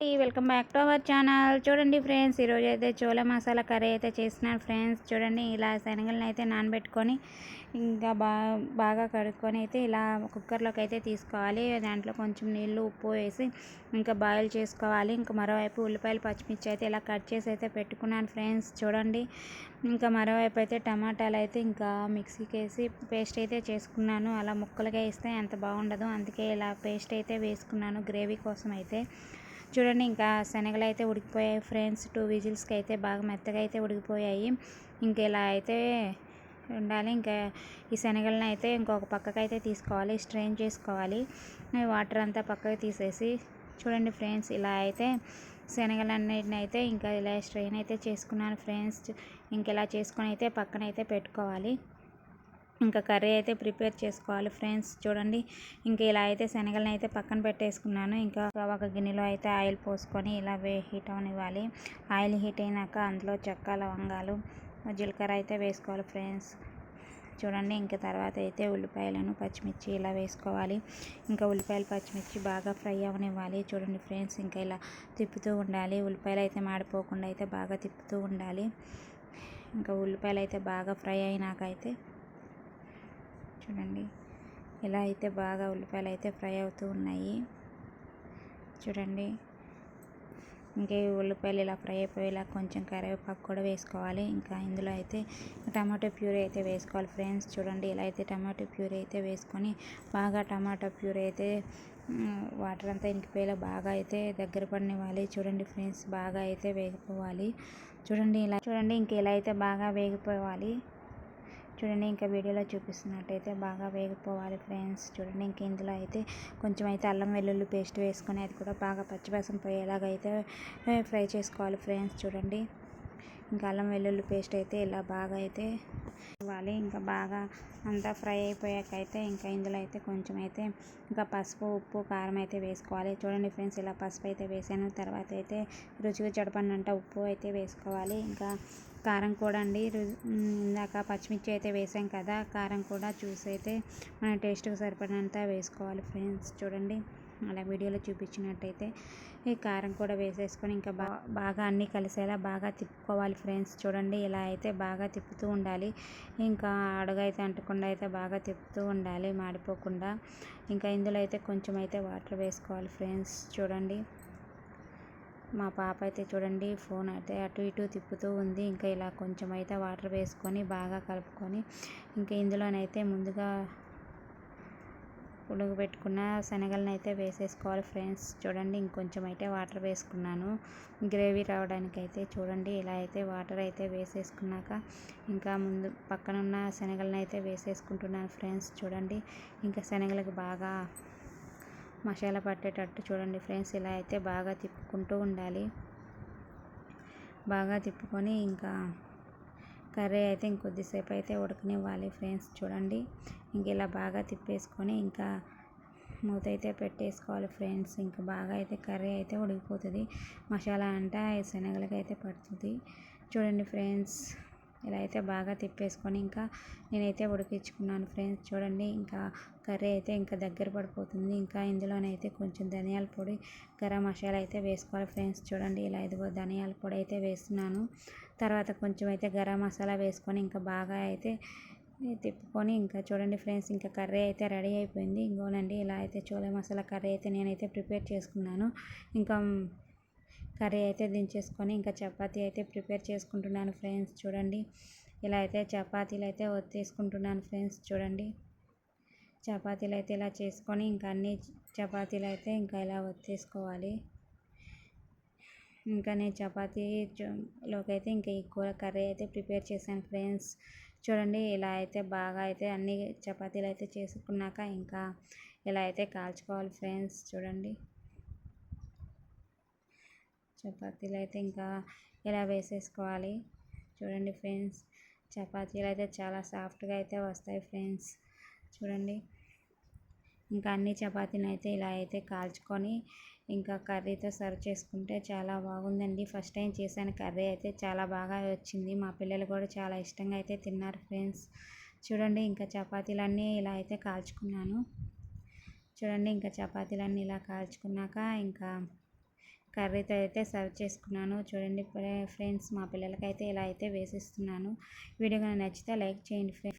Welcome back to our channel. చూడండి friends ఈరోజు అయితే చోళ మసాలా కర్రీ అయితే చేస్తున్నాను ఫ్రెండ్స్. చూడండి ఇలా శనగలను అయితే నానబెట్టుకొని ఇంకా బాగా బాగా కడుక్కొని అయితే ఇలా కుక్కర్లోకి అయితే తీసుకోవాలి. దాంట్లో కొంచెం నీళ్ళు ఉప్పు వేసి ఇంకా బాయిల్ చేసుకోవాలి. ఇంకా మరోవైపు ఉల్లిపాయలు పచ్చిమిర్చి అయితే ఇలా కట్ చేసి అయితే పెట్టుకున్నాను ఫ్రెండ్స్. చూడండి ఇంకా మరోవైపు అయితే టమాటాలు అయితే ఇంకా మిక్సీకి వేసి పేస్ట్ అయితే చేసుకున్నాను. అలా ముక్కలుగా వేస్తే అంత బాగుండదు. అందుకే ఇలా పేస్ట్ అయితే వేసుకున్నాను గ్రేవీ కోసం అయితే. చూడండి ఇంకా శనగలు అయితే ఉడికిపోయాయి ఫ్రెండ్స్. టూ విజిల్స్కి అయితే బాగా మెత్తగా అయితే ఉడికిపోయాయి. ఇంక ఇలా అయితే ఉండాలి. ఇంకా ఈ శనగలను అయితే ఇంకొక పక్కకు అయితే తీసుకోవాలి. స్ట్రెయిన్ చేసుకోవాలి. వాటర్ అంతా పక్కకు తీసేసి చూడండి ఫ్రెండ్స్ ఇలా అయితే శనగలన్నిటిని అయితే ఇంకా ఇలా స్ట్రెయిన్ అయితే చేసుకున్నాను ఫ్రెండ్స్. ఇంక ఇలా చేసుకొని అయితే పక్కన అయితే పెట్టుకోవాలి. ఇంకా కర్రీ అయితే ప్రిపేర్ చేసుకోవాలి ఫ్రెండ్స్. చూడండి ఇంకా ఇలా అయితే శనగలను అయితే పక్కన పెట్టేసుకున్నాను. ఇంకా ఒక గిన్నెలో అయితే ఆయిల్ పోసుకొని ఇలా వే హీట్ అవనివ్వాలి. ఆయిల్ హీట్ అయినాక అందులో చెక్క లవంగాలు జీలకర్ర అయితే వేసుకోవాలి ఫ్రెండ్స్. చూడండి ఇంకా తర్వాత అయితే ఉల్లిపాయలను పచ్చిమిర్చి ఇలా వేసుకోవాలి. ఇంకా ఉల్లిపాయలు పచ్చిమిర్చి బాగా ఫ్రై అవనివ్వాలి. చూడండి ఫ్రెండ్స్ ఇంకా ఇలా తిప్పుతూ ఉండాలి. ఉల్లిపాయలు అయితే మాడిపోకుండా అయితే బాగా తిప్పుతూ ఉండాలి. ఇంకా ఉల్లిపాయలు అయితే బాగా ఫ్రై అయినాక అయితే చూడండి. ఇలా అయితే బాగా ఉల్లిపాయలు అయితే ఫ్రై అవుతూ ఉన్నాయి. చూడండి. ఇంకా ఉల్లిపాయలు ఇలా ఫ్రై అయిపోయేలా కొంచెం కరివేపాకు కూడా వేసుకోవాలి. ఇంకా ఇందులో అయితే టమాటో ప్యూరీ అయితే వేసుకోవాలి ఫ్రెండ్స్. చూడండి. ఇలా అయితే టమాటో ప్యూరీ అయితే వేసుకొని బాగా టమాటో ప్యూరీ అయితే వాటర్ అంతా ఇంకిపోయేలా బాగా అయితే దగ్గర పడినివ్వాలి. చూడండి ఫ్రెండ్స్. బాగా అయితే వేగిపోవాలి. చూడండి. ఇలా చూడండి. ఇంక ఇలా అయితే బాగా వేగిపోవాలి. చూడండి ఇంకా వీడియోలో చూపిస్తున్నట్టయితే బాగా వేగిపోవాలి ఫ్రెండ్స్. చూడండి ఇంక ఇందులో అయితే కొంచెం అయితే అల్లం వెల్లుల్లి పేస్ట్ వేసుకొని అది కూడా బాగా పచ్చివాసన పోయేలాగైతే ఫ్రై చేసుకోవాలి ఫ్రెండ్స్. చూడండి. ఇంకా అల్లం వెల్లుల్లి పేస్ట్ అయితే ఇలా బాగా అయితే ఇవ్వాలి ఇంకా బాగా అంతా ఫ్రై అయిపోయాక అయితే ఇంకా ఇందులో అయితే కొంచెం అయితే ఇంకా పసుపు ఉప్పు కారం అయితే వేసుకోవాలి. చూడండి ఫ్రెండ్స్ ఇలా పసుపు అయితే వేసాను. తర్వాత అయితే రుచిగా చెడపడినంట ఉప్పు అయితే వేసుకోవాలి. ఇంకా కారం కూడా అండి. ఇందాక పచ్చిమిర్చి అయితే వేసాం కదా కారం కూడా చూసి అయితే మన టేస్ట్కి సరిపడినంత వేసుకోవాలి ఫ్రెండ్స్. చూడండి. అలా వీడియోలో చూపించినట్టయితే ఈ కారం కూడా వేసేసుకొని ఇంకా బాగా అన్నీ కలిసేలా బాగా తిప్పుకోవాలి ఫ్రెండ్స్. చూడండి ఇలా అయితే బాగా తిప్పుతూ ఉండాలి. ఇంకా అడుగైతే అంటకుండా అయితే బాగా తిప్పుతూ ఉండాలి మాడిపోకుండా. ఇంకా ఇందులో అయితే కొంచెం అయితే వాటర్ వేసుకోవాలి ఫ్రెండ్స్. చూడండి మా పాప అయితే చూడండి ఫోన్ అయితే అటు ఇటు తిప్పుతూ ఉంది. ఇంకా ఇలా కొంచెం అయితే వాటర్ వేసుకొని బాగా కలుపుకొని ఇంకా ఇందులోనైతే ముందుగా ఉడకబెట్టుకున్న శనగలను అయితే వేసేసుకోవాలి ఫ్రెండ్స్. చూడండి ఇంకొంచెం అయితే వాటర్ వేసుకున్నాను. గ్రేవీ రావడానికి అయితే చూడండి ఇలా అయితే వాటర్ అయితే వేసేసుకున్నాక ఇంకా ముందు పక్కనున్న శనగలను అయితే వేసేసుకుంటున్నాను ఫ్రెండ్స్. చూడండి ఇంకా శనగలకు బాగా మసాలా పట్టేటట్టు చూడండి ఫ్రెండ్స్. ఇలా అయితే బాగా తిప్పుకుంటూ ఉండాలి. బాగా తిప్పుకొని ఇంకా కర్రీ అయితే ఇంకొద్దిసేపు అయితే ఉడకనివ్వాలి ఫ్రెండ్స్. చూడండి. ఇంక ఇలా బాగా తిప్పేసుకొని ఇంకా మూత అయితే పెట్టేసుకోవాలి ఫ్రెండ్స్. ఇంకా బాగా అయితే కర్రీ అయితే ఉడికిపోతుంది. మసాలా అంటే శనగలకి అయితే పడుతుంది. చూడండి ఫ్రెండ్స్. ఇలా అయితే బాగా తిప్పేసుకొని ఇంకా నేనైతే ఉడికించుకున్నాను ఫ్రెండ్స్. చూడండి. ఇంకా కర్రీ అయితే ఇంకా దగ్గర పడిపోతుంది. ఇంకా ఇందులోనైతే కొంచెం ధనియాల పొడి గరం మసాలా అయితే వేసుకోవాలి ఫ్రెండ్స్. చూడండి ఇలా ఇదిగో ధనియాల పొడి అయితే వేస్తున్నాను. తర్వాత కొంచెం అయితే గరం మసాలా వేసుకొని ఇంకా బాగా అయితే తిప్పుకొని ఇంకా చూడండి ఫ్రెండ్స్ ఇంకా కర్రీ అయితే రెడీ అయిపోయింది. ఇంకోనండి ఇలా అయితే చోలే మసాలా కర్రీ అయితే నేనైతే ప్రిపేర్ చేసుకున్నాను. ఇంకా కర్రీ అయితే దించేసుకొని ఇంకా చపాతీ అయితే ప్రిపేర్ చేసుకుంటున్నాను ఫ్రెండ్స్. చూడండి ఇలా అయితే చపాతీలు అయితే తీసుకుంటున్నాను ఫ్రెండ్స్. చూడండి చపాతీలు అయితే ఇలా చేసుకొని ఇంకా అన్ని చపాతీలు అయితే ఇంకా ఇలా ఒత్తేసుకోవాలి. ఇంకా నేను చపాతీలోకి అయితే ఇంకా ఈ కూర కర్రీ అయితే ప్రిపేర్ చేశాను ఫ్రెండ్స్. చూడండి ఇలా అయితే బాగా అయితే అన్ని చపాతీలు అయితే చేసుకున్నాక ఇంకా ఇలా అయితే కాల్చుకోవాలి ఫ్రెండ్స్ చూడండి. చపాతీలు అయితే ఇంకా ఇలా వేసేసుకోవాలి చూడండి ఫ్రెండ్స్. చపాతీలు అయితే చాలా సాఫ్ట్గా అయితే వస్తాయి ఫ్రెండ్స్ చూడండి. ఇంకా అన్ని చపాతీలు అయితే ఇలా అయితే కాల్చుకొని ఇంకా కర్రీతో సర్వ్ చేసుకుంటే చాలా బాగుందండి. ఫస్ట్ టైం చేశాను కర్రీ అయితే చాలా బాగా వచ్చింది. మా పిల్లలు కూడా చాలా ఇష్టంగా అయితే తిన్నారు ఫ్రెండ్స్. చూడండి ఇంకా చపాతీలన్నీ ఇలా అయితే కాల్చుకున్నాను. చూడండి ఇంకా చపాతీలన్నీ ఇలా కాల్చుకున్నాక ఇంకా కర్రీతో అయితే సర్వ్ చేసుకున్నాను. చూడండి ఫ్రెండ్స్ మా పిల్లలకైతే ఇలా అయితే వేసిస్తున్నాను. వీడియో కానీ నచ్చితే లైక్ చేయండి ఫ్రెండ్స్